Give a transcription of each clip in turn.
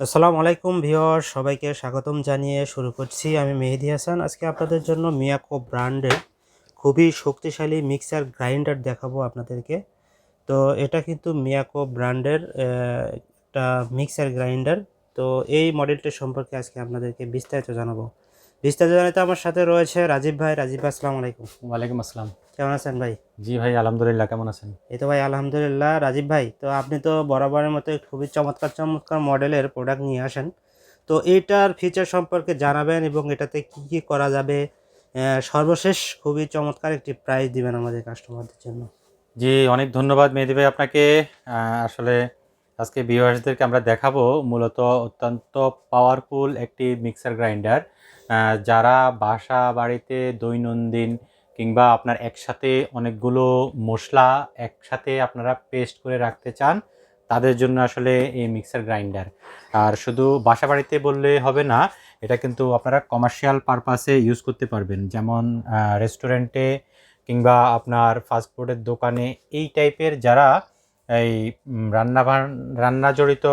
আসসালামু আলাইকুম ভিওর সবাইকে স্বাগতম জানিয়ে শুরু করছি আমি মেহেদি হাসান। আজকে আপনাদের জন্য মিয়াকো ব্র্যান্ডের খুবই শক্তিশালী মিক্সার গ্রাইন্ডার দেখাবো আপনাদেরকে। তো এটা কিন্তু মিয়াকো ব্র্যান্ডের একটা মিক্সার গ্রাইন্ডার। তো এই মডেলটা সম্পর্কে আজকে আপনাদেরকে বিস্তারিত জানাব। বিস্তারিত জানাতে আমার সাথে রয়েছে রাজীব ভাই। রাজীব ভাই আসসালামু আলাইকুম। ওয়ালাইকুম আসসালাম। কেমন আছেন ভাই? জি ভাই আলহামদুলিল্লাহ কেমন আছেন? এই তো ভাই আলহামদুলিল্লাহ। রাজীব ভাই তো আপনি তো বরাবরের মতো খুবই চমৎকার চমৎকার মডেলের প্রোডাক্ট নিয়ে আসেন। তো এইটার ফিচার সম্পর্কে জানাবেন এবং এটাতে কি কি করা যাবে? সর্বশেষ খুবই চমৎকার একটি প্রাইস দিবেন আমাদের কাস্টমারদের জন্য। জি অনেক ধন্যবাদ মেহেদি ভাই আপনাকে। আসলে আজকে ভিউয়ার্সদেরকে আমরা দেখাবো। মূলত অত্যন্ত পাওয়ারফুল একটি মিক্সার গ্রাইন্ডার যারা বাসা বাড়িতে দৈনন্দিন কিংবা আপনার একসাথে অনেকগুলো মশলা একসাথে আপনারা পেস্ট করে রাখতে চান, তাদের জন্য আসলে এই মিক্সার গ্রাইন্ডার আর শুধু বাসা বাড়িতে বললে হবে না, এটা কিন্তু আপনারা কমার্শিয়াল পারপাসে ইউজ করতে পারবেন। যেমন রেস্টুরেন্টে কিংবা আপনার ফাস্টফুডের দোকানে এই টাইপের যারা এই রান্না রান্না জড়িত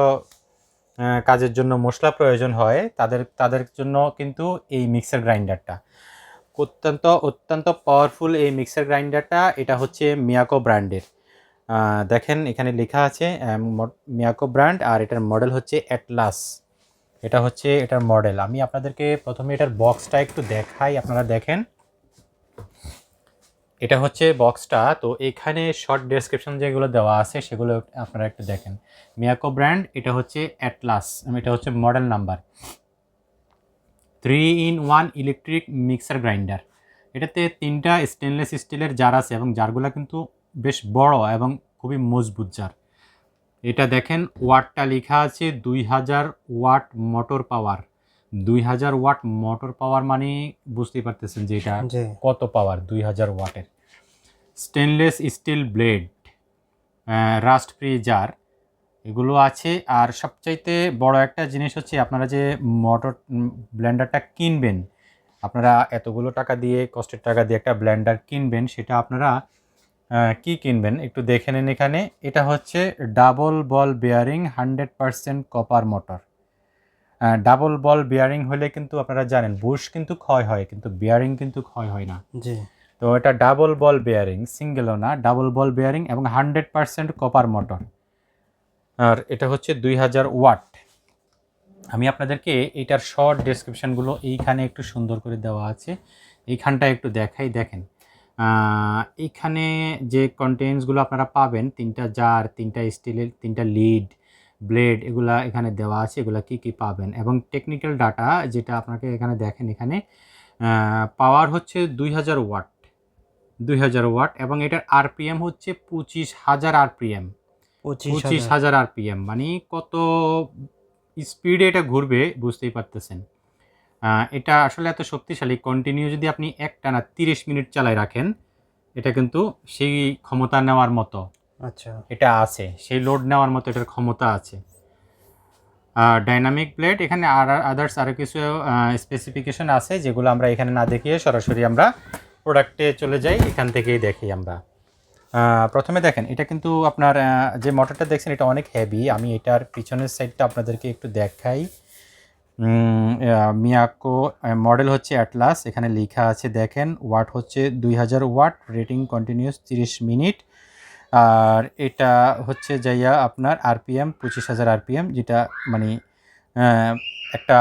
কাজের জন্য মশলা প্রয়োজন হয়, তাদের তাদের জন্য কিন্তু এই মিক্সার গ্রাইন্ডারটা অত্যন্ত অত্যন্ত পাওয়ারফুল এই মিক্সার গ্রাইন্ডারটা এটা হচ্ছে মিয়াকো ব্র্যান্ডের দেখেন এখানে লেখা আছে মিয়াকো ব্র্যান্ড আর এটার মডেল হচ্ছে অ্যাটলাস এটা হচ্ছে, এটার মডেল আমি আপনাদেরকে প্রথমে এটার বক্সটা একটু দেখাই, আপনারা দেখেন। এটা হচ্ছে বক্সটা তো এখানে শর্ট ডেসক্রিপশন যেগুলো দেওয়া আছে সেগুলো আপনারা একটু দেখেন। মিয়াকো ব্র্যান্ড এটা হচ্ছে অ্যাটলাস এটা হচ্ছে model number three in one electric mixer grinder এটাতে তিনটা স্টেনলেস স্টিলের জার আছে এবং জারগুলো কিন্তু বেশ বড় এবং খুবই মজবুত জার এটা দেখেন, ওয়াটটা লেখা আছে দুই হাজার ওয়াট মোটর পাওয়ার দুই হাজার ওয়াট মোটর পাওয়ার মানে বুঝতেই পারতেছেন যে এটা কত পাওয়ার? দুই হাজার ওয়াটের। Stainless steel blade rust free jar এগুলো আছে। আর সবচাইতে বড় একটা জিনিস হচ্ছে আপনারা যে মোটর ব্লেন্ডারটা কিনবেন আপনারা এতগুলো টাকা দিয়ে কষ্টের টাকা দিয়ে একটা ব্লেন্ডার কিনবেন সেটা আপনারা কি কিনবেন? একটু দেখে নেন এখানে। এটা হচ্ছে double ball bearing hundred percent copper motor. Double ball bearing হলে কিন্তু আপনারা জানেন বুশ কিন্তু ক্ষয় হয় কিন্তু বেয়ারিং কিন্তু ক্ষয় হয় না। জি। তো এটা ডাবল বল বেয়ারিং সিঙ্গেলও না ডাবল বল বেয়ারিং এবং হান্ড্রেড পারসেন্ট কপার মোটর আর এটা হচ্ছে দুই হাজার ওয়াট আমি আপনাদেরকে এটার শর্ট ডেসক্রিপশানগুলো এইখানে একটু সুন্দর করে দেওয়া আছে। এইখানটা একটু দেখাই দেখেন। এইখানে যে কন্টেন্টসগুলো আপনারা পাবেন তিনটা জার তিনটা স্টিলের তিনটা লিড ব্লেড এগুলা এখানে দেওয়া আছে এগুলা কি কি পাবেন? এবং টেকনিক্যাল ডাটা যেটা আপনাকে এখানে দেখেন এখানে পাওয়ার হচ্ছে দুই হাজার ওয়াট দুই হাজার ওয়াট এবং এটার আরপিএম হচ্ছে পঁচিশ হাজার আরপিএম পঁচিশ হাজার। আরপিএম মানে কত স্পিডে এটা ঘুরবে বুঝতেই পারতেছেন। এটা আসলে এত শক্তিশালী কন্টিনিউ যদি আপনি একটানা তিরিশ মিনিট চালায় রাখেন এটা কিন্তু সেই ক্ষমতা নেওয়ার মতো। আচ্ছা। এটা আছে, সেই লোড নেওয়ার মতো এটার ক্ষমতা আছে। ডাইনামিক প্লেট এখানে আর আদার্স আরও কিছু স্পেসিফিকেশন আছে যেগুলো আমরা এখানে না দেখিয়ে সরাসরি আমরা প্রোডাক্টে চলে যাই, এখান থেকেই দেখি আমরা। প্রথমে দেখেন, এটা কিন্তু আপনার যে মোটরটা দেখছেন এটা অনেক হেভি আমি এটার পিছনের সাইডটা আপনাদেরকে একটু দেখাই। মিয়াকো মডেল হচ্ছে অ্যাটলাস এখানে লেখা আছে দেখেন ওয়াট হচ্ছে দুই হাজার ওয়াট রেটিং কন্টিনিউস তিরিশ মিনিট। আর এটা হচ্ছে যাইয়া আপনার আরপিএম পঁচিশ হাজার আরপিএম যেটা মানে একটা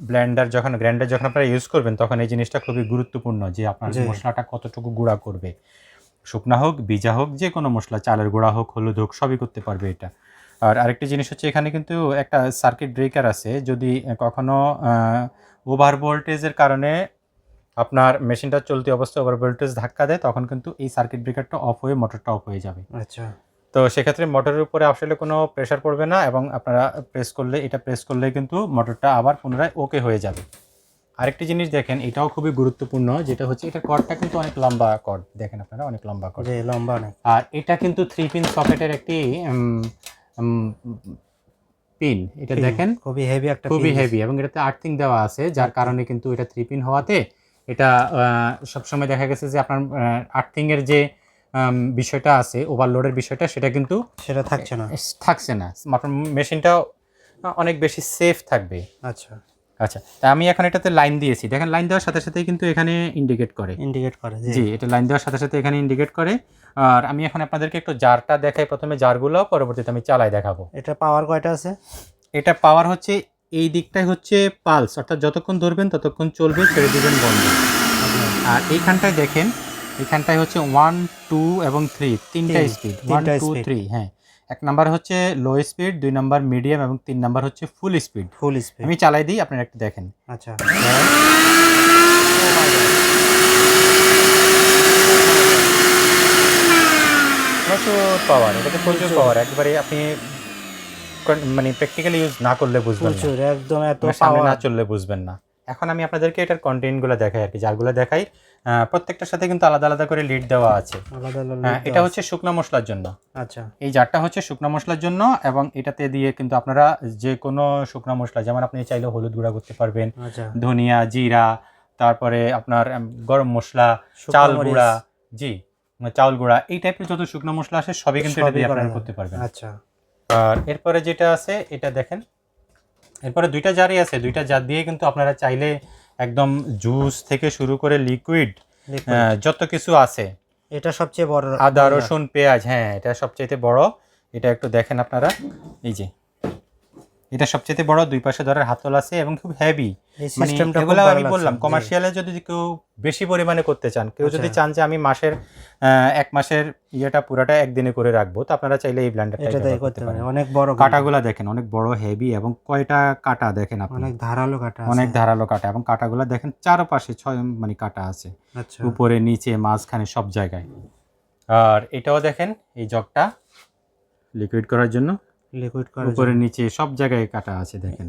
ব্লেন্ডার যখন গ্রাইন্ডার যখন আপনারা ইউজ করবেন তখন এই জিনিসটা খুবই গুরুত্বপূর্ণ যে আপনার মশলাটা কতটুকু গুঁড়া করবে। শুকনা হোক ভিজা হোক যে কোনো মশলা চালের গুঁড়া হোক হলুদ হোক সবই করতে পারবে এটা। আর আরেকটি জিনিস হচ্ছে এখানে কিন্তু একটা সার্কিট ব্রেকার আছে যদি কখনো ওভার ভোল্টেজের কারণে আপনার মেশিনটা চলতি অবস্থায় ওভার ভোল্টেজ ধাক্কা দেয় তখন কিন্তু এই সার্কিট ব্রেকারটা অফ হয়ে মোটরটা অফ হয়ে যাবে। আচ্ছা। তো সেক্ষেত্রে মোটরের উপরে আসলে কোনো প্রেশার পড়বে না এবং আপনারা প্রেস করলে এটা প্রেস করলে কিন্তু মোটরটা আবার পুনরায় ওকে হয়ে যাবে। আরেকটি জিনিস দেখেন এটাও খুবই গুরুত্বপূর্ণ যেটা হচ্ছে এটা কর্ডটা কিন্তু অনেক লম্বা কর্ড দেখেন আপনারা অনেক লম্বা কর্ড লম্বা অনেক। আর এটা কিন্তু থ্রি পিন সকেটের একটি পিন এটা দেখেন খুবই হেভি একটা খুবই হেভি এবং এটাতে আর্থিং দেওয়া আছে যার কারণে কিন্তু এটা থ্রি পিন হওয়াতে এটা সবসময় দেখা গেছে যে আপনার আর্থিংয়ের যে বিষয়টা আছে ওভারলোডের বিষয়টা সেটা কিন্তু সেটা থাকছে না। থাকছে না। আপনার মেশিনটা অনেক বেশি সেফ থাকবে। আচ্ছা। আচ্ছা তা আমি এখন এটাতে লাইন দিয়েছি। দেখেন লাইন দেওয়ার সাথে সাথেই কিন্তু এখানে ইন্ডিকেট করে। ইন্ডিকেট করে জি। জি এটা লাইন দেওয়ার সাথে সাথে এখানে ইন্ডিকেট করে। আর আমি এখন আপনাদেরকে একটু জারটা দেখাই প্রথমে জারগুলো পরবর্তীতে আমি চালাই দেখাবো। এটা পাওয়ার কয়টা আছে? এটা পাওয়ার হচ্ছে এই দিকটাই হচ্ছে পালস অর্থাৎ যতক্ষণ ধরবেন ততক্ষণ চলবে ছেড়ে দিবেন বন্ধ। আর এইখানটায় দেখেন এখানটায় হচ্ছে ওয়ান টু এবং থ্রি তিনটা তিন, স্পিড ওয়ান টু থ্রি হ্যাঁ। এক নাম্বার হচ্ছে লো স্পিড দুই নাম্বার মিডিয়াম এবং তিন নাম্বার হচ্ছে ফুল স্পিড ফুল স্পিড আমি চালাই দিই আপনারা একটু দেখেন। আচ্ছা। প্রচুর পাওয়ার এটাতে প্রচুর পাওয়ার একবারে আপনি মানে প্র্যাকটিক্যালি ইউজ না করলে বুঝবেন না। একদম এত সামনে পাওয়ার না চললে বুঝবেন না। এখন আমি আপনাদেরকে এটার কন্টেন্টগুলো দেখাই আর কি যারগুলো দেখাই প্রত্যেকটার সাথে কিন্তু আলাদা আলাদা করে লিড দেওয়া আছে। হ্যাঁ, এটা হচ্ছে শুকনো মশলার জন্য। আচ্ছা। এই জারটা হচ্ছে শুকনো মশলার জন্য এবং এটাতে দিয়ে কিন্তু আপনারা যে কোনো শুকনো মশলা যেমন আপনি চাইলে হলুদ গুঁড়া করতে পারবেন আচ্ছা। ধনিয়া জিরা তারপরে আপনার গরম মশলা চাল। গুঁড়া জি মানে চাউল গুঁড়া এই টাইপের যত শুকনো মশলা আসে সবই কিন্তু এটা দিয়ে আপনারা করতে পারবেন। আচ্ছা। আর এরপরে যেটা আছে এটা দেখেন। এরপরে দুইটা জারই আছে। দুইটা জার দিয়ে কিন্তু আপনারা চাইলে একদম জুস থেকে শুরু করে লিকুইড যত কিছু আছে। এটা সবচেয়ে বড় আদা রসুন পেঁয়াজ হ্যাঁ এটা সবচেয়ে বড়। এটা একটু দেখেন আপনারা। এই যে এটা সবচেয়ে বড় দুই পাশে ধরার হাতল আছে এবং খুব হেভি মানে এগুলো আমি বললাম কমার্শিয়ালে যদি কেউ বেশি পরিমাণে করতে চান কেউ যদি আচ্ছা। চান যে আমি মাসের এক মাসের ইয়েটা পুরাটা একদিনে করে রাখব তো আপনারা চাইলে এই ব্ল্যান্ডারটা এটা করতে পারে অনেক বড়। কাটাগুলা দেখেন অনেক বড় হেভি এবং কয়টা কাটা দেখেন আপনি? অনেক ধারালো কাটা অনেক ধারালো কাটা এবং কাটাগুলা দেখেন চারপাশে ছয় মানে কাটা আছে। আচ্ছা। উপরে নিচে মাঝখানে সব জায়গায়। আর এটাও দেখেন এই জগটা লিকুইড করার জন্য। লিকুইড করে উপরে নিচে সব জায়গায় কাটা আছে দেখেন।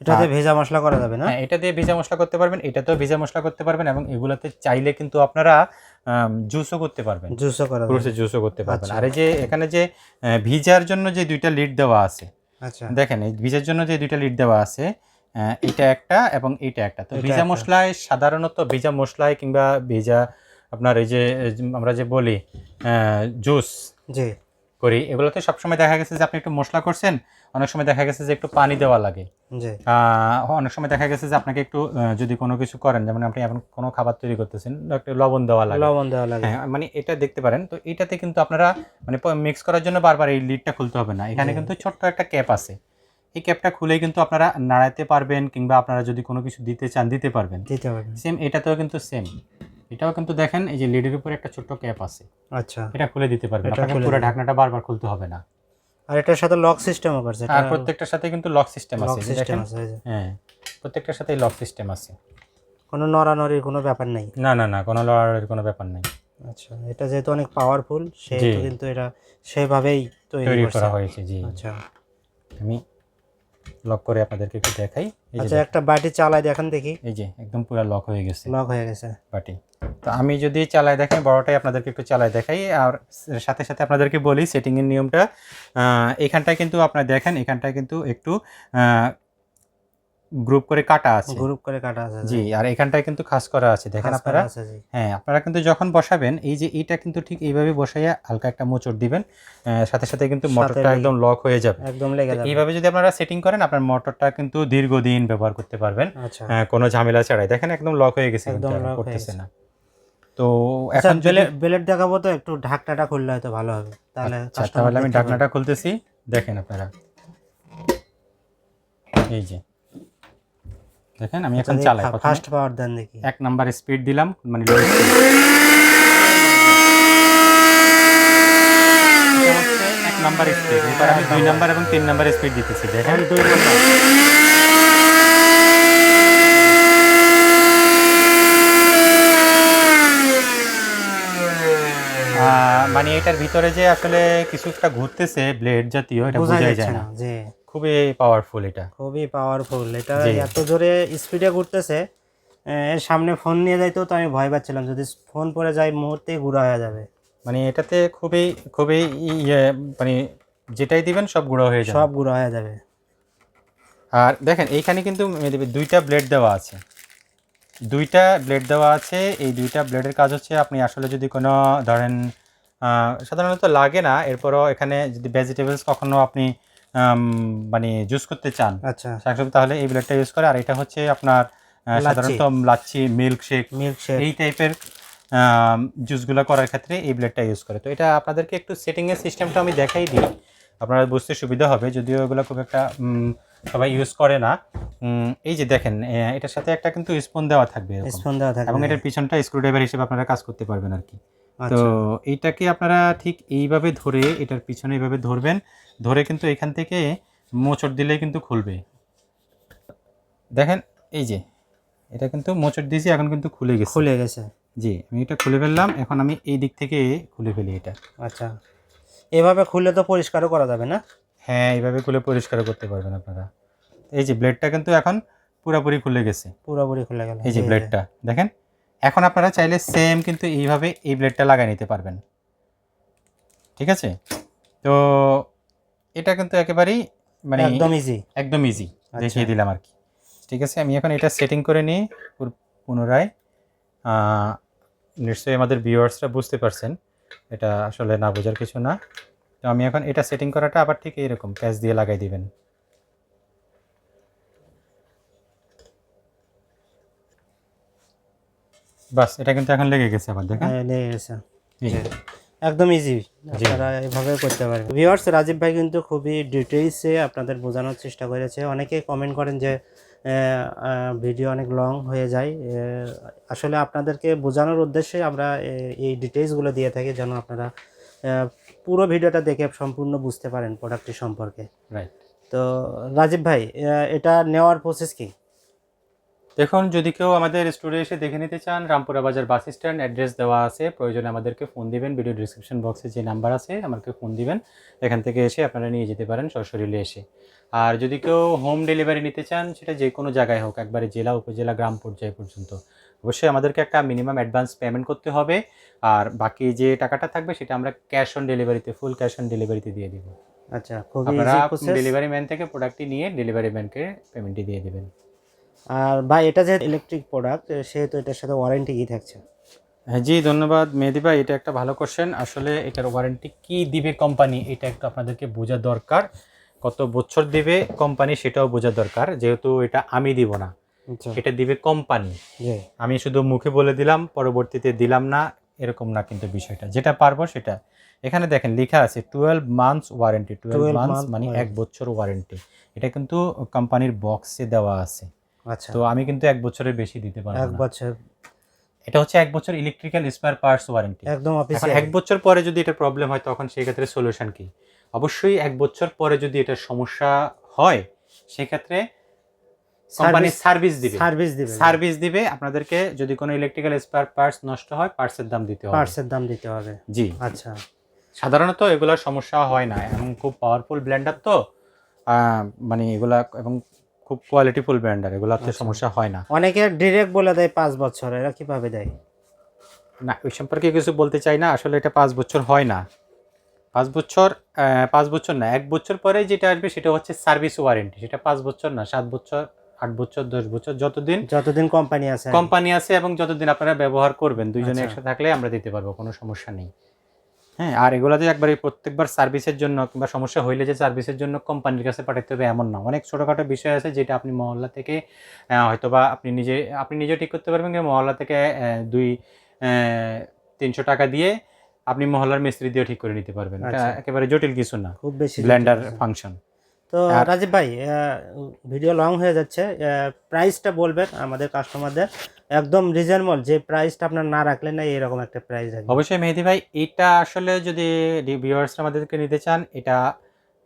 এটাতে ভেজা মশলা করা যাবে না? হ্যাঁ এটা দিয়ে ভিজা মশলা করতে পারবেন এটাতেও ভিজা মশলা করতে পারবেন এবং এগুলাতে চাইলে কিন্তু আপনারা জুসও করতে পারবেন। জুসও করা যাবে। জুসও করতে পারবেন। আচ্ছা। আর এই যে এখানে যে ভিজার জন্য যে দুইটা লিড দেওয়া আছে আচ্ছা। দেখেন এই ভিজার জন্য যে দুইটা লিড দেওয়া আছে এটা একটা এবং এটা একটা। তো ভিজা মশলায় সাধারণত ভিজা মশলায় কিংবা ভিজা আপনার এই যে এই যে আমরা যে বলি জুস জি। করি। এগুলোতে সবসময় দেখা গেছে যে আপনি একটু মশলা করছেন অনেক সময় দেখা গেছে যে একটু পানি দেওয়া লাগে। অনেক সময় দেখা গেছে যে আপনাকে একটু যদি কোনো কিছু করেন যেমন আপনি এখন কোনো খাবার তৈরি করতেছেন একটু লবণ দেওয়া লাগে। লবণ দেওয়া লাগে। হ্যাঁ মানে এটা দেখতে পারেন। তো এটাতে কিন্তু আপনারা মানে মিক্স করার জন্য বারবার এই লিডটা খুলতে হবে না। এখানে কিন্তু ছোট্ট একটা ক্যাপ আছে। এই ক্যাপটা খুলেই কিন্তু আপনারা নাড়াতে পারবেন কিংবা আপনারা যদি কোনো কিছু দিতে চান দিতে পারবেন। দিতে হবে সেম এটাতেও কিন্তু সেম এটাও কিন্তু দেখেন এই যে লিডের উপরে একটা ছোট্ট ক্যাপ আছে। আচ্ছা। এটা খুলে দিতে পারবেন আপনাকে পুরো ঢাকনাটা বারবার খুলতে হবে না। আর এটার সাথে লক সিস্টেমও করছে আর প্রত্যেকটার সাথে কিন্তু লক সিস্টেম আছে সিস্টেম আছে হ্যাঁ প্রত্যেকটার সাথেই লক সিস্টেম আছে। কোনো নড়ানড়ির কোনো ব্যাপার নেই। না না না কোনো লড়াইয়ের কোনো ব্যাপার নেই। আচ্ছা এটা যেহেতু অনেক পাওয়ারফুল সেহেতু কিন্তু এটা সেভাবেই তৈরি করা হয়েছে জি। আচ্ছা। আমি লক করে আপনাদেরকে একটু দেখাই। এই যে আচ্ছা একটা বাটি চালাই দেখেন দেখি। এই যে একদম পুরো লক হয়ে গেছে। লক হয়ে গেছে। বাটি। তো আমি যদি চালাই দেখাই বড়টাই আপনাদেরকে একটু চালাই দেখাই আর সাথে সাথে আপনাদেরকে বলি সেটিংয়ের নিয়মটা এখানটায় কিন্তু আপনারা দেখেন এখানটায় কিন্তু একটু গ্রুপ করে কাটা আছে। গ্রুপ করে কাটা আছে জি আর এখানটায় কিন্তু খাস করা আছে দেখেন আপনারা? হ্যাঁ আপনারা কিন্তু যখন বসাবেন এই যে এটা কিন্তু ঠিক এইভাবে বসাইয়া হালকা একটা মোচড় দিবেন সাথে সাথে কিন্তু মোটরটা একদম লক হয়ে যাবে। একদম লেগে যাবে। এইভাবে যদি আপনারা সেটিং করেন আপনার মোটরটা কিন্তু দীর্ঘদিন ব্যবহার করতে পারবেন। আচ্ছা। কোনো ঝামেলা ছাড়াই। দেখেন একদম লক হয়ে গেছে একদম করতেছে না। তো আচ্ছা এখন বেলেট দেখাবো তো একটু ঢাকনাটা খুললে হয়তো ভালো হবে। তাহলে আচ্ছা, তাহলে আমি ঢাকনাটা খুলতেছি। দেখেন আপনারা। এই যে। দেখেন আমি এখন চালাই ফার্স্ট পাওয়ার দেন দেখি। এক নাম্বার স্পিড দিলাম মানে। এটা এক নাম্বার স্পিড এবার আমি দুই নাম্বার এবং তিন নাম্বার স্পিড দিতেছি দেখেন। দুই নম্বর। মানে এটার ভিতরে যে আসলে কিছু একটা ঘুরতেছে ব্লেড জাতীয় এটা বোঝা যায় না খুবই পাওয়ারফুল এটা। খুবই পাওয়ারফুল এটা এত জোরে স্পিডে ঘুরতেছে এর সামনে ফোন নিয়ে যাইতেও তো আমি ভয় পাচ্ছিলাম। যদি ফোন পরে যাই মুহূর্তে গুঁড়া হয়ে যাবে। মানে এটাতে খুবই খুবই ইয়ে মানে যেটাই দিবেন সব গুঁড়ো হয়ে যাবে। সব গুঁড়া হয়ে যাবে। আর দেখেন এইখানে কিন্তু দুইটা ব্লেড দেওয়া আছে। দুইটা ব্লেড দেওয়া আছে। এই দুইটা ব্লেডের কাজ হচ্ছে আপনি আসলে যদি কোনো ধরেন সাধারণত লাগে না এরপরও এখানে যদি ভেজিটেবলস কখনো আপনি মানে জুস করতে চান আচ্ছা। শাকসবজি তাহলে এই ব্লেডটা ইউজ করে আর এটা হচ্ছে আপনার সাধারণত lassi milk shake milk shake এই টাইপের জুসগুলো করার ক্ষেত্রে এই ব্লেডটা ইউজ করে। তো এটা আপনাদেরকে একটু সেটিংয়ের সিস্টেমটা আমি দেখাই দিই। আপনারা বুঝতে সুবিধা হবে যদিও এগুলো খুব একটা সবাই ইউজ করে না। এই যে দেখেন এটার সাথে একটা কিন্তু স্পুন দেওয়া থাকবে। স্পন দেওয়া থাকবে এবং এটার পিছনটা স্ক্রুড্রাইভার হিসেবে আপনারা কাজ করতে পারবেন আর কি। তো আচ্ছা এইটাকে আপনারা ঠিক এইভাবে ধরে এটার পিছনে এইভাবে ধরবেন ধরে কিন্তু এখান থেকে মোচড় দিলেই কিন্তু খুলবে। দেখেন এই যে এটা কিন্তু মোচড় দিয়েছি এখন কিন্তু খুলে গেছে। খুলে গেছে। জি আমি এটা খুলে ফেললাম এখন আমি এই দিক থেকে খুলে ফেলি এটা। আচ্ছা। এভাবে খুললে তো পরিষ্কারও করা যাবে না? হ্যাঁ এইভাবে খুলে পরিষ্কার করতে পারবেন আপনারা। এই যে ব্লেডটা কিন্তু এখন পুরোপুরি খুলে গেছে। পুরোপুরি খুলে গেল। এই যে ব্লেডটা দেখেন? এখন আপনারা চাইলে সেম কিন্তু এইভাবে এই ব্লেডটা লাগাই নিতে পারবেন। ঠিক আছে? তো এটা কিন্তু একেবারেই মানে একদম ইজি একদম ইজি আচ্ছা। দেখিয়ে দিলাম আর কি। ঠিক আছে? আমি এখন এটা সেটিং করে নিই পুনরায়। নিশ্চয়ই আমাদের ভিউয়ার্সরা বুঝতে পারছেন। এটা আসলে না বোঝার কিছু না। তো আমি এখন এটা সেটিং করাটা আবার ঠিক এইরকম প্যাচ দিয়ে লাগাই দিবেন। বাস এটা কিন্তু এখন লেগে গেছে আবার দেখেন হ্যাঁ, লেগে গেছে। একদম ইজি আপনারা এভাবে করতে পারেন ভিউয়ার্স রাজীব ভাই কিন্তু খুবই ডিটেইলসে আপনাদের বোঝানোর চেষ্টা করেছে। অনেকে কমেন্ট করেন যে ভিডিও অনেক লং হয়ে যায়। আসলে আপনাদেরকে বোঝানোর উদ্দেশ্যে আমরা এই ডিটেইলসগুলো দিয়ে থাকি যেন আপনারা পুরো ভিডিওটা দেখে সম্পূর্ণ বুঝতে পারেন প্রোডাক্টটি সম্পর্কে। রাইট তো রাজীব ভাই এটা নেওয়ার প্রসেস কি? দেখুন যদি কেউ আমাদের স্টুডিও এসে দেখে নিতে চান রামপুরা বাজার বাস স্ট্যান্ড অ্যাড্রেস দেওয়া আছে প্রয়োজনে আমাদেরকে ফোন দিবেন ভিডিও ডিসক্রিপশন বক্সে যে নাম্বার আছে আমাকে ফোন দিবেন। এখান থেকে এসে আপনারা নিয়ে যেতে পারেন সশরীরে এসে। আর যদি কেউ হোম ডেলিভারি নিতে চান সেটা যে কোনো জায়গায় হোক একবারে জেলা উপজেলা গ্রাম পর্যায়ে পর্যন্ত অবশ্যই আমাদেরকে একটা মিনিমাম অ্যাডভান্স পেমেন্ট করতে হবে। আর বাকি যে টাকাটা থাকবে সেটা আমরা ক্যাশ অন ডেলিভারিতে ফুল ক্যাশ অন ডেলিভারিতে দিয়ে দিব। আচ্ছা আপনারা ডেলিভারি ম্যান থেকে প্রোডাক্টটি নিয়ে ডেলিভারি ম্যানকে পেমেন্টটি দিয়ে দেবেন। আর ভাই এটা যে ইলেকট্রিক প্রোডাক্ট সেহেতু এটার সাথে ওয়ারেন্টি কি থাকছে? হ্যাঁ জি ধন্যবাদ মেহেদি ভাই এটা একটা ভালো কোশ্চেন আসলে এটার ওয়ারেন্টি কি দিবে কোম্পানি এটা একটু আপনাদেরকে বোঝা দরকার। কত বছর দিবে কোম্পানি সেটাও বোঝা দরকার। যেহেতু এটা আমি দিব না আচ্ছা। এটা দিবে কোম্পানি আমি শুধু মুখে বলে দিলাম পরবর্তীতে দিলাম না এরকম না কিন্তু বিষয়টা। যেটা পারব সেটা। এখানে দেখেন লেখা আছে twelve months warranty twelve 12 months মানে এক। বছর ওয়ারেন্টি এটা কিন্তু কোম্পানির বক্সে দেওয়া আছে। আচ্ছা তো আমি কিন্তু এক বছরের বেশি দিতে পারব এক বছর। এটা হচ্ছে এক বছর ইলেকট্রিক্যাল স্পেয়ার পার্টস ওয়ারেন্টি একদম অফিসে এক বছর পরে যদি এটা প্রবলেম হয় তখন সেই ক্ষেত্রে সলিউশন কি? অবশ্যই এক বছর পরে যদি এটা সমস্যা হয় সেক্ষেত্রে কোম্পানি সার্ভিস দিবে। সার্ভিস দিবে। সার্ভিস দিবে আপনাদেরকে যদি কোনো ইলেকট্রিক্যাল স্পেয়ার পার্টস নষ্ট হয় পার্টসের দাম দিতে হবে। পার্টসের দাম দিতে হবে। জি। আচ্ছা। সাধারণত এগুলোর সমস্যা হয় না। এবং খুব পাওয়ারফুল ব্লেন্ডার তো আহ, মানে এগুলা এবং খুব কোয়ালিটিফুল ব্লেন্ডার এগুলাতে আচ্ছা। সমস্যা হয় না। অনেকে ডিরেক্ট বলে দেয় পাঁচ বছর এরা কীভাবে দেয়? না ওই সম্পর্কে কিছু বলতে চাই না আসলে এটা পাঁচ বছর হয় না। পাঁচ বছর পাঁচ বছর না এক বছর পরে যেটা আসবে সেটা হচ্ছে সার্ভিস ওয়ারেন্টি সেটা পাঁচ বছর না সাত বছর আট বছর দশ বছর যতদিন যতদিন কোম্পানি আছে কোম্পানি আছে এবং যতদিন আপনারা ব্যবহার করবেন দুইজনে আচ্ছা। একসাথে থাকলে আমরা দিতে পারব কোনো সমস্যা নেই। হ্যাঁ আর এগুলো যে একবারে প্রত্যেকবার সার্ভিসের জন্য কিংবা সমস্যা হইলে যে সার্ভিসের জন্য কোম্পানির কাছে পাঠাতে হবে এমন না। অনেক ছোটোখাটো বিষয় আছে যেটা আপনি মহল্লা থেকে হয়তো বা আপনি নিজে আপনি নিজে ঠিক করতে পারবেন মহল্লা থেকে দুই তিনশো টাকা দিয়ে আপনি মহল্লার মিস্ত্রি দিয়ে ঠিক করে নিতে পারবেন। আচ্ছা। একেবারে জটিল কিছু না। খুব বেশি ব্লেন্ডার ফাংশন তো রাজীব ভাই ভিডিও লং হয়ে যাচ্ছে। প্রাইসটা বলবেন আমাদের কাস্টমারদের একদম রিজনেবল যে প্রাইসটা আপনার না রাখলেন না এরকম একটা প্রাইস রাখবেন অবশ্যই মেহেদি ভাই এটা আসলে যদি ভিউয়ার্স আমাদেরকে নিতে চান এটা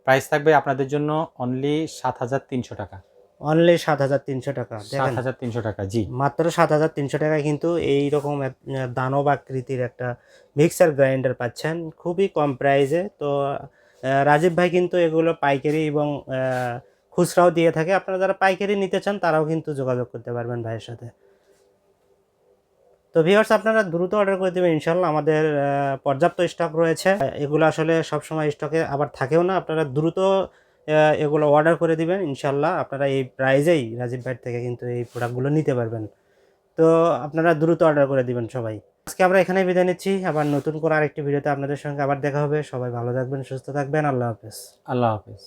প্রাইস থাকবে আপনাদের জন্য অনলি সাত হাজার তিনশো টাকা। অনলি সাত হাজার তিনশো টাকা সাত হাজার তিনশো টাকা জি। মাত্র সাত হাজার তিনশো টাকায় কিন্তু এইরকম দানব আকৃতির একটা মিক্সার গ্রাইন্ডার পাচ্ছেন। খুবই কম প্রাইসে তো রাজীব ভাই কিন্তু এগুলো পাইকারি এবং খুচরাও দিয়ে থাকে। আপনারা যারা পাইকারি নিতে চান, তারাও কিন্তু যোগাযোগ করতে পারবেন ভাইয়ের সাথে। তো ভিউয়ার্স আপনারা দ্রুত অর্ডার করে দেবেন। ইনশাল্লাহ আমাদের পর্যাপ্ত স্টক রয়েছে। এগুলো আসলে সবসময় স্টকে আবার থাকেও না। আপনারা দ্রুত এগুলো অর্ডার করে দিবেন। ইনশাল্লাহ আপনারা এই প্রাইজেই রাজীব ভাইয়ের থেকে কিন্তু এই প্রোডাক্টগুলো নিতে পারবেন। তো আপনারা দ্রুত অর্ডার করে দিবেন সবাই। আজকে আমরা এখানে বিদায় নিচ্ছি। আবার নতুন করে আরেকটি ভিডিওতে আপনাদের সঙ্গে আবার দেখা হবে। সবাই ভালো থাকবেন, সুস্থ থাকবেন। আল্লাহ হাফেজ। আল্লাহ হাফিজ।